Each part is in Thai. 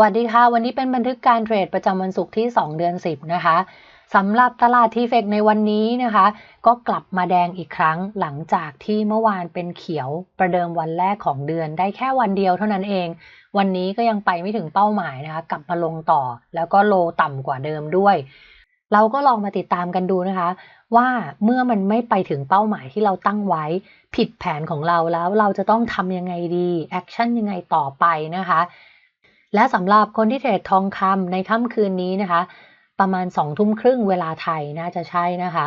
วัสดีค่ะ วันนี้เป็นบันทึกการเทรดประจำวันศุกร์ที่ 2 เดือน 10 นะคะสำหรับตลาดทีเฟกในวันนี้นะคะ ก็กลับมาแดงอีกครั้งหลังจากที่เมื่อวานเป็นเขียวประเดิมวันแรกของเดือนได้แค่วันเดียวเท่านั้นเอง วันนี้ก็ยังไปไม่ถึงเป้าหมายนะคะ กลับมาลงต่อแล้วก็โลต่ำกว่าเดิมด้วย เราก็ลองมาติดตามกันดูนะคะ ว่าเมื่อมันไม่ไปถึงเป้าหมายที่เราตั้งไว้ ผิดแผนของเราแล้วเราจะต้องทำยังไงดีแอคชั่นยังไงต่อไปนะคะ และสำหรับคนที่เทรดทองคำในค่ำคืนนี้นะคะ ประมาณสองทุ่มครึ่งเวลาไทยน่าจะใช่นะคะ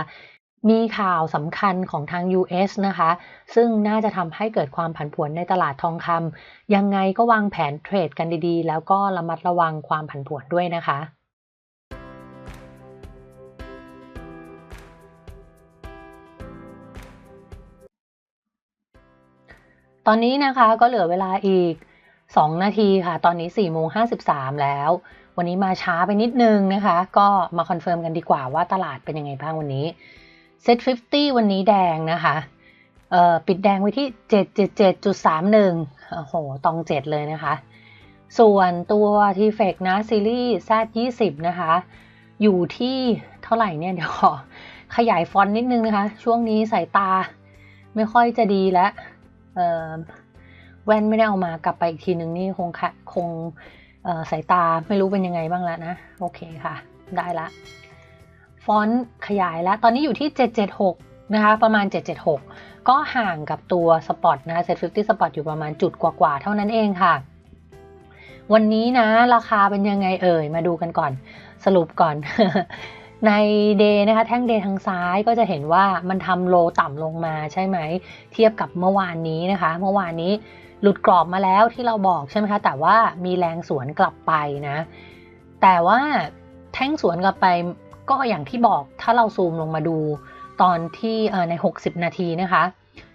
มีข่าวสำคัญของทาง US นะคะ ซึ่งน่าจะทำให้เกิดความผันผวนในตลาดทองคำยังไงก็วางแผนเทรดกันดีๆ แล้วก็ระมัดระวังความผันผวนด้วยนะคะตอนนี้นะคะก็เหลือเวลาอีก 2 นาทีค่ะ ตอนนี้4โมง53 แล้ว วันนี้มาช้าไปนิดนึงนะคะ ก็มาคอนเฟิร์มกันดีกว่าว่าตลาดเป็นยังไงบ้างวันนี้ Set 50 วันนี้แดงนะคะเอ่อปิดแดงไว้ที่ 777.31 โอ้โห ตอง 7 เลยนะคะ ส่วนตัว t f e c นะ ซีรีส์ Z20 นะคะ อยู่ที่เท่าไหร่เนี่ย เดี๋ยวขอขยายฟอนต์นิดนึงนะคะ ช่วงนี้สายตาไม่ค่อยจะดีแล้วเอ่อ แว่นไม่ได้เอามากลับไปอีกทีหนึ่งนี่คงคงสายตาไม่รู้เป็นยังไงบ้างแล้วนะ โอเคค่ะ ได้ละ ฟอนต์ขยายแล้ว ตอนนี้อยู่ที่ 776 นะคะ ประมาณ 776 ก็ห่างกับตัวสปอตนะเซ็ตฟิฟตี้สปอตอยู่ประมาณจุดกว่าๆ เท่านั้นเองค่ะ วันนี้นะ ราคาเป็นยังไงเอ่ย มาดูกันก่อนสรุปก่อน ในเดย์นะคะ แท่งเดย์ทางซ้ายก็จะเห็นว่ามันทำโลต่ำลงมาใช่ไหม เทียบกับเมื่อวานนี้นะคะ เมื่อวานนี้ หลุดกรอบมาแล้วที่เราบอกใช่ไหมคะ แต่ว่ามีแรงสวนกลับไปนะ แต่ว่าแท่งสวนกลับไปก็อย่างที่บอกถ้าเราซูมลงมาดูตอนที่ใน 60 นาทีนะคะ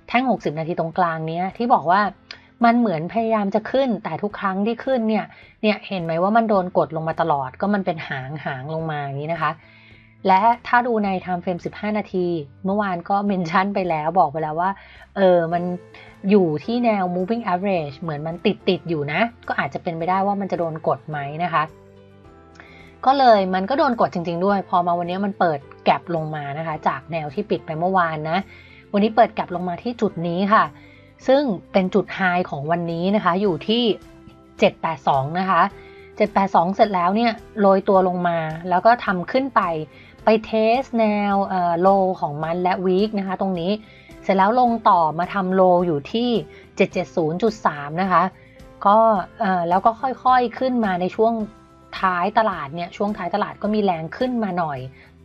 แท่ง 60 นาทีตรงกลางนี้ที่บอกว่ามันเหมือนพยายามจะขึ้น แต่ทุกครั้งที่ขึ้นเนี่ยเนี่ยเห็นไหมว่ามันโดนกดลงมาตลอด ก็มันเป็นหางหางลงมาอย่างนี้นะคะ และถ้าดูใน time frame 15 นาที เมื่อวานก็เมนชั่นไปแล้วบอกไปแล้วว่าเออมัน อยู่ที่แนว moving average เหมือนมันติดติดอยู่นะ ก็อาจจะเป็นไปได้ว่ามันจะโดนกดไหมนะคะ ก็เลยมันก็โดนกดจริง ๆ ด้วย พอมาวันนี้มันเปิดแกลบลงมานะคะ จากแนวที่ปิดไปเมื่อวานนะ วันนี้เปิดแกลบลงมาที่จุดนี้ค่ะ ซึ่งเป็นจุดไฮของวันนี้นะคะ อยู่ที่ 782 นะคะ 782 เสร็จแล้วเนี่ยโรยตัวลงมา แล้วก็ทำขึ้นไปไปเทสแนวโลของมันและวีคนะคะ ตรงนี้ เสร็จแล้วลงต่อมาทำโลอยู่ที่ 770.3 นะคะ ก็แล้วก็ค่อยๆขึ้นมาในช่วงท้ายตลาดเนี่ย ช่วงท้ายตลาดก็มีแรงขึ้นมาหน่อย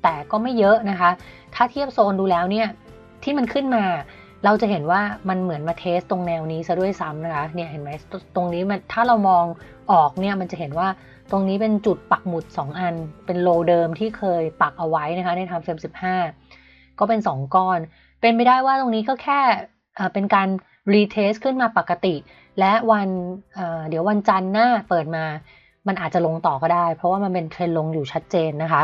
แต่ก็ไม่เยอะนะคะ ถ้าเทียบโซนดูแล้วเนี่ย ที่มันขึ้นมาเราจะเห็นว่ามันเหมือนมาเทสตรงแนวนี้ซะด้วยซ้ำนะคะ เนี่ยเห็นไหมตรงนี้มันถ้าเรามองออกเนี่ยมันจะเห็นว่าตรงนี้เป็นจุดปักหมุด 2 อัน เป็นโลเดิมที่เคยปักเอาไว้นะคะในทำเฟรม15 ก็เป็น 2 ก้อน เป็นไม่ได้ว่าตรงนี้ก็แค่เป็นการรีเทสขึ้นมาปกติ และวันเดี๋ยววันจันทร์หน้าเปิดมา มันอาจจะลงต่อก็ได้ เพราะว่ามันเป็นเทรนลงอยู่ชัดเจนนะคะ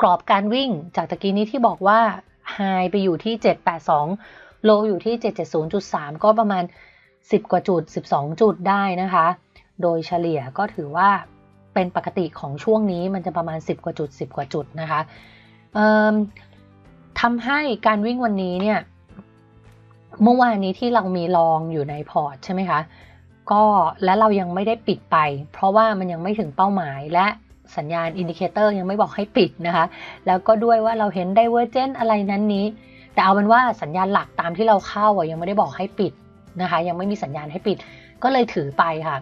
กรอบการวิ่งจากตะกี้นี้ที่บอกว่าไฮไปอยู่ที่ 782 โลอยู่ที่ 770.3 ก็ประมาณ 10 กว่าจุด 12 จุดได้นะคะ โดยเฉลี่ยก็ถือว่าเป็นปกติของช่วงนี้มันจะประมาณ 10 กว่าจุด 10 กว่าจุดนะคะ ทำให้การวิ่งวันนี้เนี่ย เมื่อวานนี้ที่เรามีลองอยู่ในพอร์ตใช่ไหมคะ ก็และเรายังไม่ได้ปิดไป เพราะว่ามันยังไม่ถึงเป้าหมายและสัญญาณอินดิเคเตอร์ยังไม่บอกให้ปิดนะคะ แล้วก็ด้วยว่าเราเห็นไดเวอร์เจนอะไรนั้นนี้ แต่เอาเป็นว่าสัญญาณหลักตามที่เราเข้าอะยังไม่ได้บอกให้ปิดนะคะ ยังไม่มีสัญญาณให้ปิด ก็เลยถือไปค่ะ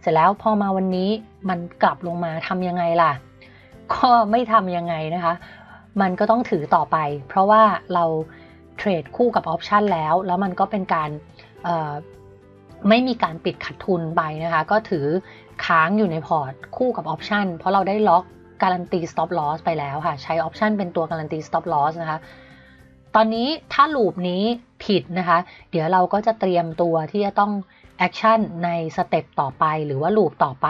เสร็จแล้วพอมาวันนี้มันกลับลงมาทำยังไงล่ะ ก็ไม่ทำยังไงนะคะ มันก็ต้องถือต่อไป เพราะว่าเราเทรดคู่กับออปชันแล้ว แล้วมันก็เป็นการไม่มีการปิดขัดทุนไปนะคะ ก็ถือค้างอยู่ในพอร์ตคู่กับออปชันเพราะเราได้ล็อกการันตี stop loss ไปแล้วค่ะ ใช้ออปชันเป็นตัวการันตี stop loss นะคะ ตอนนี้ถ้าลูปนี้ผิดนะคะ เดี๋ยวเราก็จะเตรียมตัวที่จะต้องแอคชั่นในสเต็ปต่อไปหรือว่าลูปต่อไป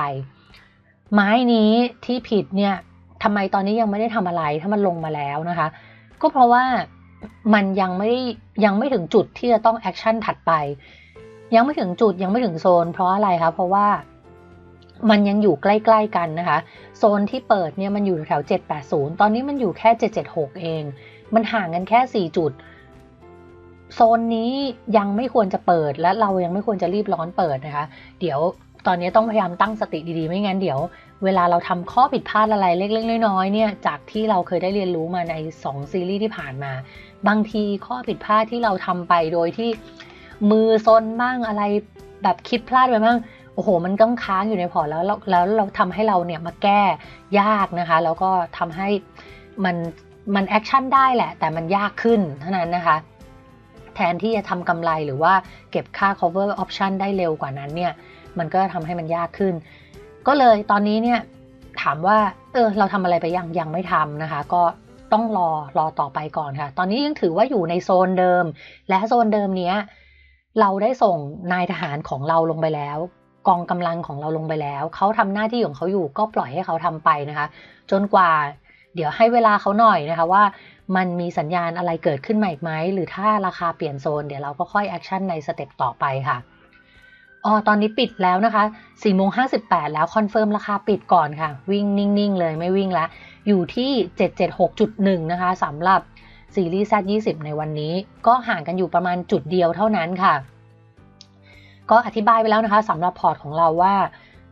ไม้นี้ที่ผิดเนี่ย ทำไมตอนนี้ยังไม่ได้ทำอะไรถ้ามันลงมาแล้วนะคะ ก็เพราะว่ามันยังไม่ได้ยังไม่ถึงจุดที่จะต้องแอคชั่นถัดไป ยังไม่ถึงจุดยังไม่ถึงโซน เพราะอะไรคะเพราะว่ามันยังอยู่ใกล้ๆกันนะคะ โซนที่เปิดเนี่ยมันอยู่แถว 780 ตอนนี้มันอยู่แค่ 776 เอง มันห่างกันแค่ 4 จุด โซนนี้ยังไม่ควรจะเปิดและเรายังไม่ควรจะรีบร้อนเปิดนะคะ เดี๋ยวตอนนี้ต้องพยายามตั้งสติดีๆ ไม่งั้นเดี๋ยว เวลาเราทำข้อผิดพลาดอะไรเล็กๆน้อยๆเนี่ยจากที่เราเคยได้เรียนรู้มาใน 2 ซีรีส์ที่ผ่านมา บางทีข้อผิดพลาดที่เราทำไปโดยที่มือซนบ้างอะไรแบบคิดพลาดไปบ้างโอ้โห มันต้องค้างอยู่ในพอร์ตแล้วแล้วเราทำให้เราเนี่ยมาแก้ยากนะคะ แล้วก็ทำให้มันมันแอคชั่นได้แหละ แต่มันยากขึ้นเท่านั้นนะคะ แทนที่จะทำกำไรหรือว่าเก็บค่า cover option ได้เร็วกว่านั้นเนี่ย มันก็ทำให้มันยากขึ้น ก็เลยตอนนี้เนี่ยถามว่าเออเราทำอะไรไปยังยังไม่ทำนะคะ ก็ต้องรอรอต่อไปก่อนค่ะ ตอนนี้ยังถือว่าอยู่ในโซนเดิม และโซนเดิมเนี้ยเราได้ส่งนายทหารของเราลงไปแล้ว กองกำลังของเราลงไปแล้ว เขาทำหน้าที่ของเขาอยู่ก็ปล่อยให้เขาทำไปนะคะ จนกว่าเดี๋ยวให้เวลาเขาหน่อยนะคะว่ามันมีสัญญาณอะไรเกิดขึ้นใหม่ไหมหรือถ้าราคาเปลี่ยนโซนเดี๋ยวเราก็ค่อยแอคชั่นในสเต็ปต่อไปค่ะ อ๋อตอนนี้ปิดแล้วนะคะ4โมง58 แล้วคอนเฟิร์มราคาปิดก่อนค่ะ วิ่งนิ่ง ๆ เลยไม่วิ่งแล้วอยู่ที่ 776.1 นะคะสำหรับซีรีส์ Z20 ในวันนี้ ก็ห่างกันอยู่ประมาณจุดเดียวเท่านั้นค่ะ ก็อธิบายไปแล้วนะคะสำหรับพอร์ตของเราว่า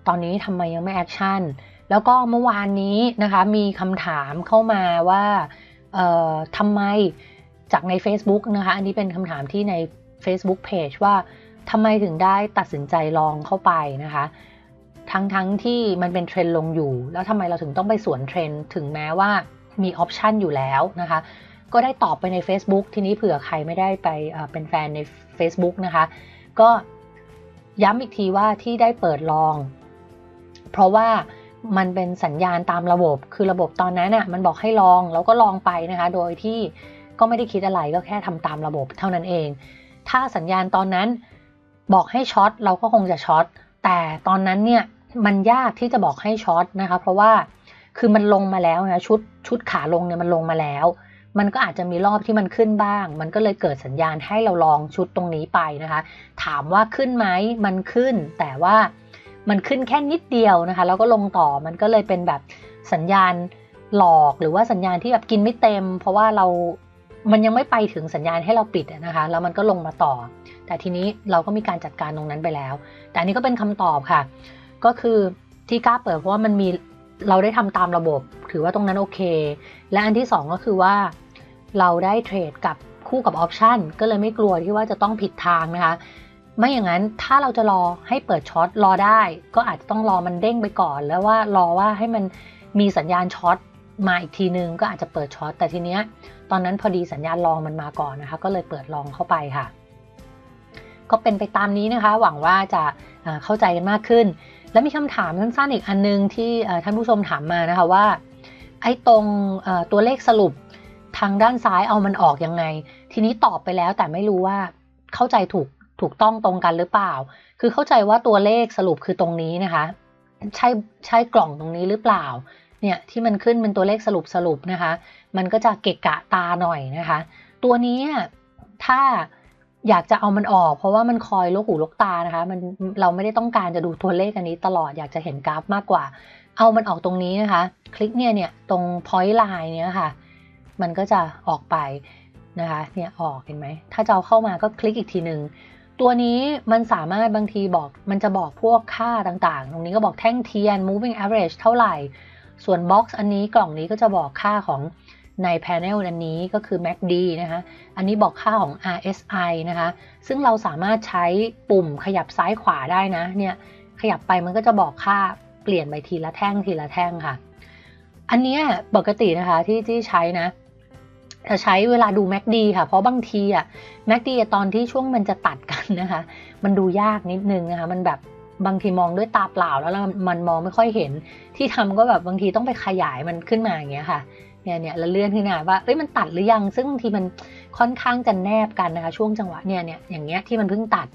ตอนนี้ทำไมยังไม่แอคชั่น แล้วก็เมื่อวานนี้นะคะมีคำถามเข้ามาว่าทำไมจากใน Facebook นะคะ อันนี้เป็นคำถามที่ใน Facebook Page ว่า ทำไมถึงได้ตัดสินใจลองเข้าไปนะคะ ทั้งทั้งที่มันเป็นเทรนลงอยู่ แล้วทำไมเราถึงต้องไปสวนเทรนถึงแม้ว่ามีออปชันอยู่แล้วนะคะ ก็ได้ตอบไปใน Facebook ทีนี้เผื่อใครไม่ได้ไปเป็นแฟนใน Facebook นะคะ ก็ย้ำอีกทีว่าที่ได้เปิดลอง เพราะว่ามันเป็นสัญญาณตามระบบ คือระบบตอนนั้นน่ะมันบอกให้ลองแล้วก็ลองไปนะคะ โดยที่ก็ไม่ได้คิดอะไรก็แค่ทำตามระบบเท่านั้นเอง ถ้าสัญญาณตอนนั้น บอกให้ช็อตเราก็คงจะช็อตแต่ตอนนั้นเนี่ยมันยากที่จะบอกให้ช็อตนะคะ เพราะว่าคือมันลงมาแล้วนะชุดชุดขาลงเนี่ยมันลงมาแล้ว มันก็อาจจะมีรอบที่มันขึ้นบ้าง มันก็เลยเกิดสัญญาณให้เราลองชุดตรงนี้ไปนะคะ ถามว่าขึ้นไหมมันขึ้น แต่ว่ามันขึ้นแค่นิดเดียวนะคะ แล้วก็ลงต่อมันก็เลยเป็นแบบสัญญาณหลอกหรือว่าสัญญาณที่แบบกินไม่เต็ม เพราะว่าเรา มันยังไม่ไปถึงสัญญาณให้เราปิดนะคะ แล้วมันก็ลงมาต่อ แต่ทีนี้เราก็มีการจัดการตรงนั้นไปแล้ว แต่อันนี้ก็เป็นคำตอบค่ะ ก็คือที่กล้าเปิดเพราะว่ามันมีเราได้ทำตามระบบ ถือว่าตรงนั้นโอเค และอันที่ 2 ก็คือว่า เราได้เทรดกับคู่กับออปชันก็เลยไม่กลัวที่ว่าจะต้องผิดทางนะคะ ไม่อย่างนั้นถ้าเราจะรอให้เปิดช็อตรอได้ ก็อาจจะต้องรอมันเด้งไปก่อน แล้วว่ารอว่าให้มันมีสัญญาณช็อต มาอีกทีนึงก็อาจจะเปิดช็อตแต่ทีเนี้ยตอนนั้นพอดีสัญญาณลองมันมาก่อนนะคะ ก็เลยเปิดลองเข้าไปค่ะ ก็เป็นไปตามนี้นะคะ หวังว่าจะเข้าใจกันมากขึ้น และมีคำถามสั้นๆอีกอันนึงที่ท่านผู้ชมถามมานะคะว่า ไอ้ตรงตัวเลขสรุปทางด้านซ้ายเอามันออกยังไง ทีนี้ตอบไปแล้วแต่ไม่รู้ว่าเข้าใจถูกถูกต้องตรงกันหรือเปล่า คือเข้าใจว่าตัวเลขสรุปคือตรงนี้นะคะ ใช่ใช่กล่องตรงนี้หรือเปล่า เนี่ยที่มันขึ้นเป็นตัวเลขสรุปสรุปนะคะ มันก็จะเกะกะตาหน่อยนะคะ ตัวนี้ถ้าอยากจะเอามันออก เพราะว่ามันคอยลกหูลกตานะคะ มันเราไม่ได้ต้องการจะดูตัวเลขอันนี้ตลอดอยากจะเห็นกราฟมากกว่า เอามันออกตรงนี้นะคะ คลิกเนี่ยเนี่ยตรง point line เนี่ยค่ะ มันก็จะออกไปนะคะเนี่ยออกเห็นไหมถ้าจะเอาเข้ามาก็คลิกอีกทีหนึ่งตัวนี้มันสามารถบางทีบอกมันจะบอกพวกค่าต่างๆ ตรงนี้ก็บอกแท่งเทียน moving average เท่าไหร่ ส่วนบ็อกซ์อันนี้กล่องนี้ก็จะบอกค่าของใน panel อันนี้ก็คือ MACD นะคะ อันนี้บอกค่าของ RSI นะคะ ซึ่งเราสามารถใช้ปุ่มขยับซ้ายขวาได้นะ เนี่ย ขยับไปมันก็จะบอกค่าเปลี่ยนไปทีละแท่งทีละแท่งค่ะ อันนี้ปกตินะคะที่ที่ใช้นะจะใช้เวลาดู MACD ค่ะ เพราะบางทีอะ MACD ตอนที่ช่วงมันจะตัดกันนะคะ มันดูยากนิดนึงนะคะ มันแบบ บางทีมองด้วยตาเปล่าแล้วมันมองไม่ค่อยเห็น ที่ทำก็แบบบางทีต้องไปขยายมันขึ้นมาอย่างเงี้ยค่ะเนี่ยเนี่ยแล้วเลื่อนขึ้นมาว่าเอ้ยมันตัดหรือยัง ซึ่งบางทีมันค่อนข้างจะแนบกันนะคะช่วงจังหวะเนี่ยเนี่ยอย่างเงี้ยที่มันเพิ่งตัด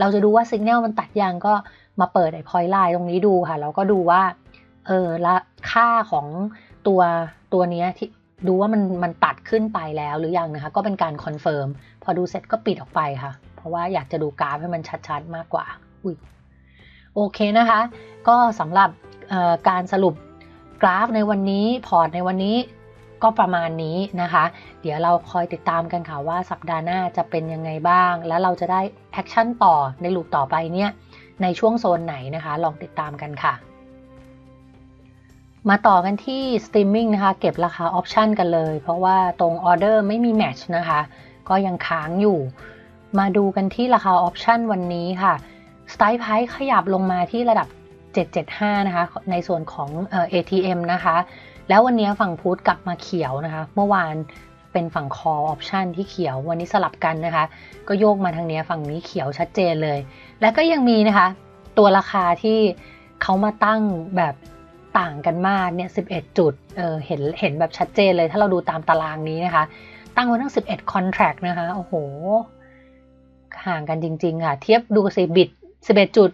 เราจะดูว่าสัญญาณมันตัดยังก็มาเปิดไอ้พอยไลน์ตรงนี้ดูค่ะแล้วก็ดูว่าเออละค่าของตัวตัวเนี้ยที่ดูว่ามันมันตัดขึ้นไปแล้วหรือยังนะคะ ก็เป็นการคอนเฟิร์มพอดูเสร็จก็ปิดออกไปค่ะ เพราะว่าอยากจะดูกราฟให้มันชัดๆมากกว่า อุ้ย โอเคนะคะ ก็สำหรับการสรุปกราฟในวันนี้พอร์ตในวันนี้ก็ประมาณนี้นะคะ เดี๋ยวเราคอยติดตามกันค่ะว่าสัปดาห์หน้าจะเป็นยังไงบ้าง แล้วเราจะได้แอคชั่นต่อในลูปต่อไปเนี่ยในช่วงโซนไหนนะคะ ลองติดตามกันค่ะ มาต่อกันที่สตรีมมิ่งนะคะ เก็บราคาออปชันกันเลย เพราะว่าตรงออเดอร์ไม่มีแมทช์นะคะ ก็ยังค้างอยู่ มาดูกันที่ราคาออปชันวันนี้ค่ะ สไตล์ไพขยับลงมาที่ระดับ 775 นะคะ ในส่วนของเอ่อ ATM นะคะ แล้ววันนี้ฝั่งพุทธกลับมาเขียวนะคะ เมื่อวานเป็นฝั่ง call option ที่เขียว วันนี้สลับกันนะคะ ก็โยกมาทางนี้ฝั่งนี้เขียวชัดเจนเลย และก็ยังมีนะคะ ตัวราคาที่เขามาตั้งแบบต่างกันมากเนี่ย 11 จุด เออเห็น เห็นแบบชัดเจนเลย ถ้าเราดูตามตารางนี้นะคะ ตั้งไว้ทั้ง 11 contract นะคะ โอ้โห ห่างกันจริง ๆ ค่ะ เทียบดูสิบิด 11 จุด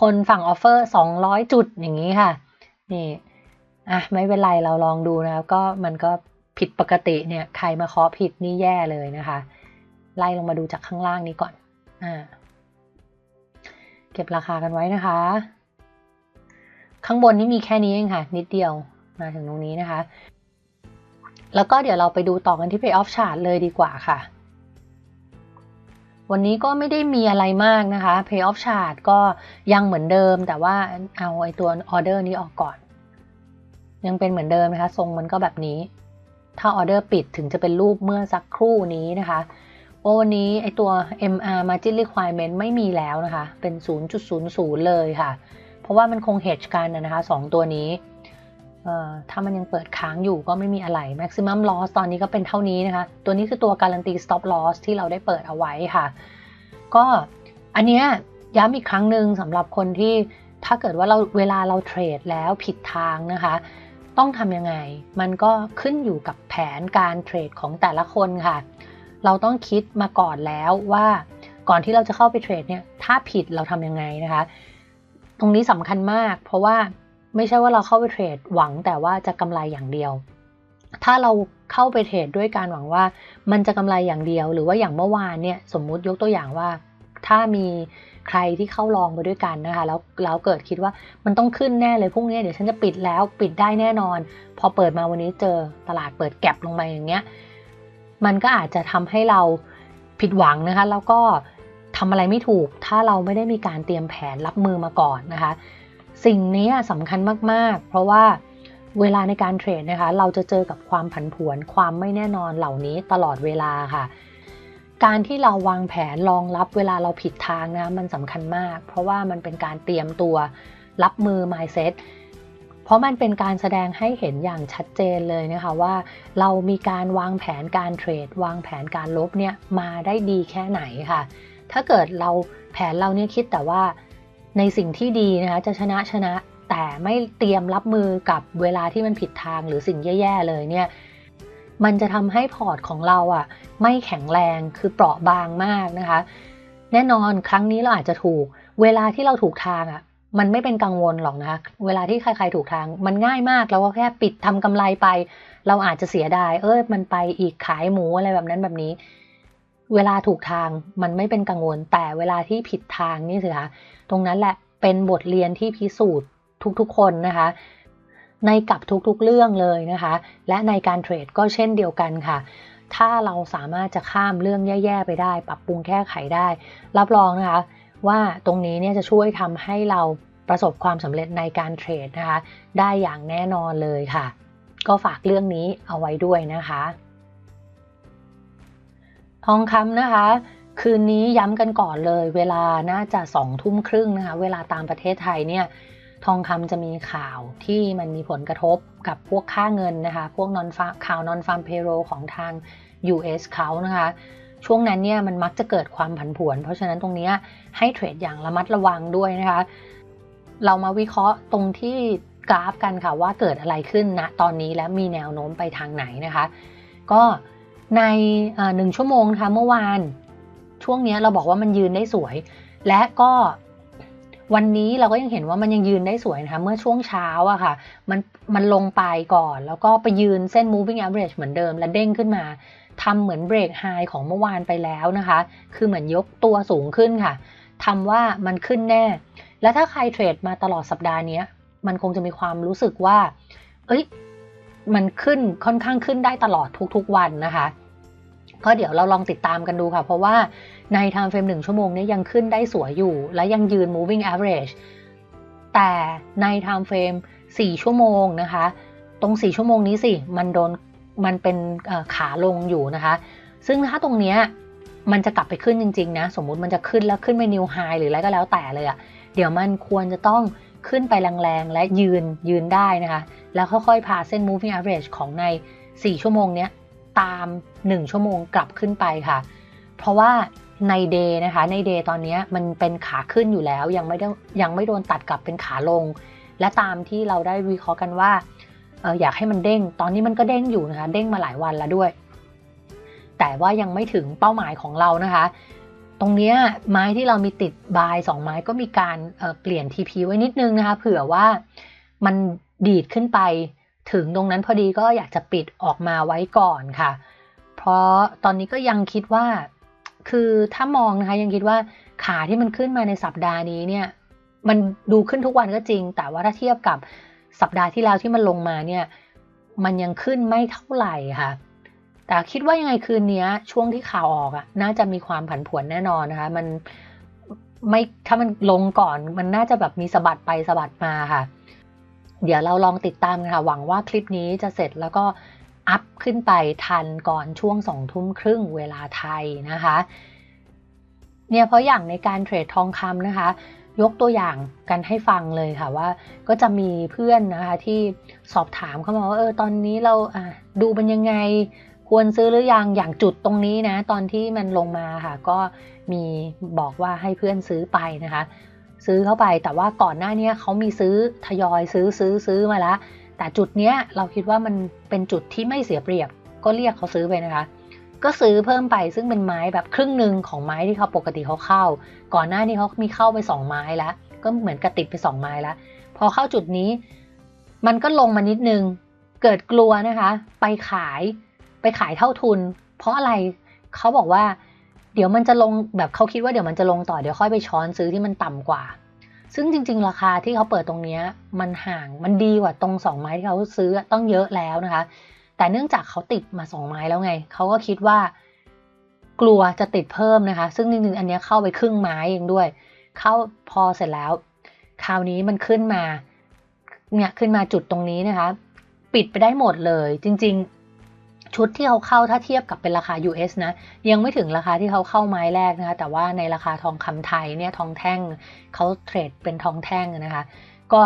คนฝั่งออฟเฟอร์ 200 จุดอย่างนี้ค่ะ นี่อะไม่เป็นไรเราลองดูนะก็มันก็ผิดปกติเนี่ยใครมาเคาะผิดนี่แย่เลยนะคะ ไล่ลงมาดูจากข้างล่างนี้ก่อนอ่าเก็บราคากันไว้นะคะ ข้างบนนี่มีแค่นี้เองค่ะ นิดเดียวมาถึงตรงนี้นะคะ แล้วก็เดี๋ยวเราไปดูต่อกันที่ Pay Off Chart เลยดีกว่าค่ะ วันนี้ก็ไม่ได้มีอะไรมากนะคะ Pay off chart ก็ยังเหมือนเดิม แต่ว่าเอาไอตัวออเดอร์นี้ออกก่อน ยังเป็นเหมือนเดิมนะคะ ทรงมันก็แบบนี้ ถ้าออเดอร์ปิดถึงจะเป็นรูปเมื่อสักครู่นี้นะคะโอวันนี้ไอตัว MR margin requirement ไม่มีแล้วนะคะ เป็น 0.00 เลยค่ะ เพราะว่ามันคง hedge กันนะคะ 2 ตัวนี้ ถ้ามันยังเปิดค้างอยู่ก็ไม่มีอะไร maximum loss ตอนนี้ก็เป็นเท่านี้นะคะ ตัวนี้คือตัวการันตี stop loss ที่เราได้เปิดเอาไว้ค่ะ ก็อันเนี้ยย้ำอีกครั้งหนึ่งสำหรับคนที่ถ้าเกิดว่าเราเวลาเราเทรดแล้วผิดทางนะคะ ต้องทำยังไง มันก็ขึ้นอยู่กับแผนการเทรดของแต่ละคนค่ะ เราต้องคิดมาก่อนแล้วว่าก่อนที่เราจะเข้าไปเทรดเนี่ยถ้าผิดเราทำยังไงนะคะ ตรงนี้สำคัญมาก เพราะว่า ไม่ใช่ว่าเราเข้าไปเทรดหวังแต่ว่าจะกำไรอย่างเดียว ถ้าเราเข้าไปเทรดด้วยการหวังว่า มันจะกำไรอย่างเดียว หรือว่าอย่างเมื่อวานเนี่ยสมมุติยกตัวอย่างว่า ถ้ามีใครที่เข้าลองไปด้วยกันนะคะ แล้วเราเกิดคิดว่ามันต้องขึ้นแน่เลยพรุ่งนี้เดี๋ยวฉันจะปิดแล้วปิดได้แน่นอน พอเปิดมาวันนี้เจอตลาดเปิดแก็บลงไปอย่างเงี้ยมันก็อาจจะทำให้เราผิดหวังนะคะ แล้วก็ทำอะไรไม่ถูก ถ้าเราไม่ได้มีการเตรียมแผนรับมือมาก่อนนะคะ สิ่งนี้สำคัญมาก ๆ เพราะว่าเวลาในการเทรดนะคะ เราจะเจอกับความผันผวน ความไม่แน่นอนเหล่านี้ตลอดเวลาค่ะ การที่เราวางแผนรองรับเวลาเราผิดทางนะมันสำคัญมาก เพราะว่ามันเป็นการเตรียมตัวรับมือ mindset เพราะมันเป็นการแสดงให้เห็นอย่างชัดเจนเลยนะคะว่าเรามีการวางแผนการเทรด วางแผนการลบเนี่ยมาได้ดีแค่ไหนค่ะ ถ้าเกิดเราแผนเราเนี่ยคิดแต่ว่า ในสิ่งที่ดีนะคะจะชนะชนะ แต่ไม่เตรียมรับมือกับเวลาที่มันผิดทางหรือสิ่งแย่ๆเลยเนี่ยมันจะทำให้พอร์ตของเราอะ่ะไม่แข็งแรงคือเปราะบางมากนะคะ แน่นอนครั้งนี้เราอาจจะถูก เวลาที่เราถูกทางอะ่ะมันไม่เป็นกังวลหรอกนะคะเวลาที่ใครๆถูกทาง มันง่ายมากเราก็แค่ปิดทำกำไรไป เราอาจจะเสียดาย เออมันไปอีกขายหมูอะไรแบบนั้นแบบนี้ เวลาถูกทางมันไม่เป็นกังวล แต่เวลาที่ผิดทางนี่สิคะตรงนั้นแหละเป็นบทเรียนที่พิสูจน์ทุกๆคนนะคะ ในกับทุกๆเรื่องเลยนะคะ และในการเทรดก็เช่นเดียวกันค่ะ ถ้าเราสามารถจะข้ามเรื่องแย่ๆไปได้ ปรับปรุงแก้ไขได้ รับรองนะคะว่าตรงนี้เนี่ยจะช่วยทำให้เราประสบความสำเร็จในการเทรดนะคะ ได้อย่างแน่นอนเลยค่ะ ก็ฝากเรื่องนี้เอาไว้ด้วยนะคะ ทองคำนะคะ คืนนี้ย้ำกันก่อนเลย เวลาน่าจะสองทุ่มครึ่งนะคะ เวลาตามประเทศไทยเนี่ยทองคำจะมีข่าวที่มันมีผลกระทบกับพวกค่าเงินนะคะ พวกนอนข่าวนอนฟาร์มเพโรของทาง US เขานะคะ ช่วงนั้นเนี่ยมันมักจะเกิดความผันผวน เพราะฉะนั้นตรงนี้ให้เทรดอย่างระมัดระวังด้วยนะคะ เรามาวิเคราะห์ตรงที่กราฟกันค่ะว่าเกิดอะไรขึ้นณนะตอนนี้และมีแนวโน้มไปทางไหนนะคะ ก็ ในหนึ่งชั่วโมงนะคะเมื่อวาน ช่วงนี้เราบอกว่ามันยืนได้สวย และก็วันนี้เราก็ยังเห็นว่ามันยังยืนได้สวยนะคะ เมื่อช่วงเช้าอะค่ะ มันมันลงไปก่อน แล้วก็ไปยืนเส้น moving average เหมือนเดิม และเด้งขึ้นมาทำเหมือนเบรกไฮของเมื่อวานไปแล้วนะคะ คือเหมือนยกตัวสูงขึ้นค่ะทำว่ามันขึ้นแน่ และถ้าใครเทรดมาตลอดสัปดาห์นี้มันคงจะมีความรู้สึกว่า เอ้ย มันขึ้นค่อนข้างขึ้นได้ตลอดทุกๆวันนะคะก็เดี๋ยวเราลองติดตามกันดูค่ะ เพราะว่าใน time frame 1 ชั่วโมงนี้ยังขึ้นได้สวยอยู่ และยังยืน moving average แต่ใน time frame 4 ชั่วโมงนะคะ ตรง 4 ชั่วโมงนี้สิ มันโดนมันเป็นขาลงอยู่นะคะ ซึ่งถ้าตรงเนี้ยมันจะกลับไปขึ้นจริง ๆ นะ สมมุติมันจะขึ้นแล้วขึ้นไป new high หรืออะไรก็แล้วแต่เลยอะเดี๋ยวมันควรจะต้อง ขึ้นไปแรงๆ และยืนยืนได้นะคะ แล้วค่อยๆ พาเส้น moving average ของใน 4 ชั่วโมงเนี้ยตาม 1 ชั่วโมงกลับขึ้นไปค่ะ เพราะว่าใน day นะคะ ใน day ตอนนี้มันเป็นขาขึ้นอยู่แล้ว ยังไม่ได้ยังไม่โดนตัดกลับเป็นขาลง และตามที่เราได้วิเคราะห์กันว่าอออยากให้มันเด้ง ตอนนี้มันก็เด้งอยู่นะคะ เด้งมาหลายวันแล้วด้วย แต่ว่ายังไม่ถึงเป้าหมายของเรานะคะ ตรงนี้ไม้ที่เรามีติดบายสองไม้ก็มีการเเปลี่ยน TP ไว้นิดนึงนะคะเผื่อว่ามันดีดขึ้นไปถึงตรงนั้นพอดีก็อยากจะปิดออกมาไว้ก่อนค่ะ เพราะตอนนี้ก็ยังคิดว่า คือถ้ามองนะคะยังคิดว่าขาที่มันขึ้นมาในสัปดาห์นี้เนี่ยมันดูขึ้นทุกวันก็จริง แต่ว่าถ้าเทียบกับสัปดาห์ที่แล้วที่มันลงมาเนี่ย มันยังขึ้นไม่เท่าไหร่ค่ะ แต่คิดว่ายังไงคืนนี้ช่วงที่ข่าวออกอะ่ะน่าจะมีความผันผวนแน่นอนนะคะ มันไม่ถ้ามันลงก่อนมันน่าจะแบบมีสะบัดไปสะบัดมาค่ะ เดี๋ยวเราลองติดตามกันค่ะ หวังว่าคลิปนี้จะเสร็จแล้วก็อัพขึ้นไปทันก่อนช่วงสองทุ่มครึ่งเวลาไทยนะคะ เนี่ยเพราะอย่างในการเทรดทองคำนะคะ ยกตัวอย่างกันให้ฟังเลยค่ะว่า ก็จะมีเพื่อนนะคะที่สอบถามเข้ามาว่าเออตอนนี้เราดูเป็นยังไง ควรซื้อหรือยังอย่างจุดตรงนี้นะ ตอนที่มันลงมาค่ะ ก็มีบอกว่าให้เพื่อนซื้อไปนะคะ ซื้อเข้าไปแต่ว่าก่อนหน้านี้เขามีซื้อทยอยซื้อซื้อซื้อมาแล้วแต่จุดเนี้ยเราคิดว่ามันเป็นจุดที่ไม่เสียเปรียบ ก็เรียกเขาซื้อไปนะคะ ก็ซื้อเพิ่มไปซึ่งเป็นไม้แบบครึ่งหนึ่งของไม้ที่เขาปกติเขาเข้า ก่อนหน้านี้เขามีเข้าไป 2 ไม้แล้วก็เหมือนกระติดไป 2 ไม้แล้วพอเข้าจุดนี้ มันก็ลงมานิดนึงเกิดกลัวนะคะ ไปขาย ไปขายเท่าทุน เพราะอะไรเขาบอกว่า เดี๋ยวมันจะลงแบบเขาคิดว่าเดี๋ยวมันจะลงต่อเดี๋ยวค่อยไปช้อนซื้อที่มันต่ำกว่า ซึ่งจริง ๆ ราคาที่เขาเปิดตรงนี้มันห่างมันดีกว่าตรงสองไม้ที่เขาซื้อต้องเยอะแล้วนะคะ แต่เนื่องจากเขาติดมาสองไม้แล้วไงเขาก็คิดว่ากลัวจะติดเพิ่มนะคะ ซึ่งจริงๆอันนี้เข้าไปครึ่งไม้เองด้วย เข้าพอเสร็จแล้ว คราวนี้มันขึ้นมาเนี่ยขึ้นมาจุดตรงนี้นะคะ ปิดไปได้หมดเลย จริง ชุดที่เขาเข้าถ้าเทียบกับเป็นราคา US นะ ยังไม่ถึงราคาที่เขาเข้าไม้แรกนะคะ แต่ว่าในราคาทองคำไทยเนี่ยทองแท่งเขาเทรดเป็นทองแท่งนะคะ ก็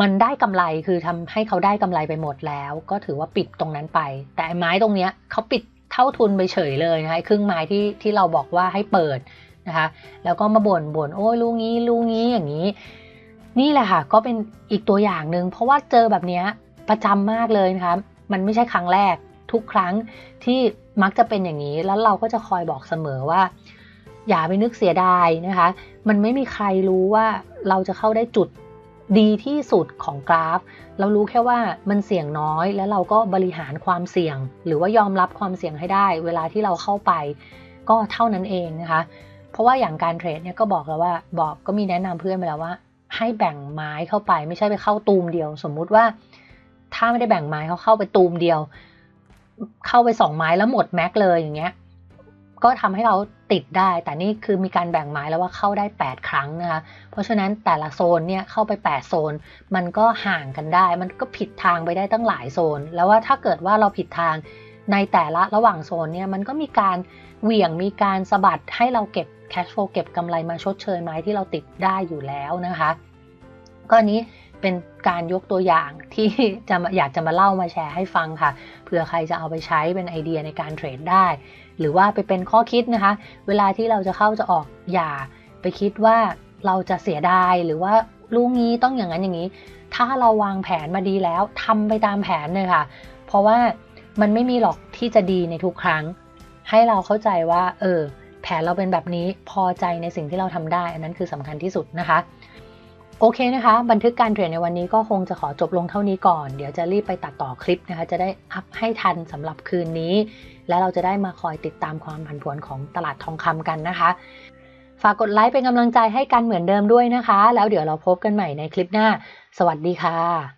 มันได้กำไรคือทำให้เขาได้กำไรไปหมดแล้ว ก็ถือว่าปิดตรงนั้นไป แต่ไม้ตรงเนี้ยเขาปิดเท่าทุนไปเฉยเลยนะคะครึ่งไม้ที่ที่เราบอกว่าให้เปิดนะคะ แล้วก็มาบ่นบ่นโอ้ยลูกนี้ลูกนี้อย่างนี้ นี่แหละค่ะ ก็เป็นอีกตัวอย่างหนึ่งเพราะว่าเจอแบบนี้ประจำมากเลยนะคะ มันไม่ใช่ครั้งแรก ทุกครั้งที่มักจะเป็นอย่างนี้ แล้วเราก็จะคอยบอกเสมอว่า อย่าไปนึกเสียดายนะคะ มันไม่มีใครรู้ว่าเราจะเข้าได้จุดดีที่สุดของกราฟ เรารู้แค่ว่ามันเสี่ยงน้อยแล้วเราก็บริหารความเสี่ยง หรือว่ายอมรับความเสี่ยงให้ได้ เวลาที่เราเข้าไป ก็เท่านั้นเองนะคะ เพราะว่าอย่างการเทรดเนี่ยก็บอกแล้วว่าบอกก็มีแนะนำเพื่อนไปแล้วว่า ให้แบ่งไม้เข้าไปไม่ใช่ไปเข้าตูมเดียว สมมุติว่า ถ้าไม่ได้แบ่งไม้เขาเข้าไปตูมเดียว เข้าไปสองไม้แล้วหมดแม็กเลยอย่างเงี้ย ก็ทำให้เราติดได้ แต่นี่คือมีการแบ่งไม้แล้วว่าเข้าได้ 8 ครั้งนะคะ เพราะฉะนั้นแต่ละโซนเนี่ยเข้าไป 8 โซน มันก็ห่างกันได้ มันก็ผิดทางไปได้ตั้งหลายโซน แล้วว่าถ้าเกิดว่าเราผิดทางในแต่ละระหว่างโซนเนี่ยมันก็มีการเหวี่ยงมีการสะบัดให้เราเก็บแคชโฟเก็บกำไรมาชดเชยไม้ที่เราติดได้อยู่แล้วนะคะก็นี้ เป็นการยกตัวอย่างที่จะอยากจะมาเล่ามาแชร์ให้ฟังค่ะเผื่อใครจะเอาไปใช้เป็นไอเดียในการเทรดได้ หรือว่าไปเป็นข้อคิดนะคะ เวลาที่เราจะเข้าจะออกอย่าไปคิดว่าเราจะเสียดายหรือว่าลูกนี้ต้องอย่างนั้นอย่างนี้ ถ้าเราวางแผนมาดีแล้วทำไปตามแผนเลยค่ะ เพราะว่ามันไม่มีหรอกที่จะดีในทุกครั้ง ให้เราเข้าใจว่า เออ แผนเราเป็นแบบนี้พอใจในสิ่งที่เราทำได้ อันนั้นคือสำคัญที่สุดนะคะ โอเคนะคะ บันทึกการเทรดในวันนี้ก็คงจะขอจบลงเท่านี้ก่อน เดี๋ยวจะรีบไปตัดต่อคลิปนะคะ จะได้อัพให้ทันสำหรับคืนนี้ และเราจะได้มาคอยติดตามความผันผวนของตลาดทองคำกันนะคะ ฝากกดไลค์เป็นกำลังใจให้กันเหมือนเดิมด้วยนะคะ แล้วเดี๋ยวเราพบกันใหม่ในคลิปหน้า สวัสดีค่ะ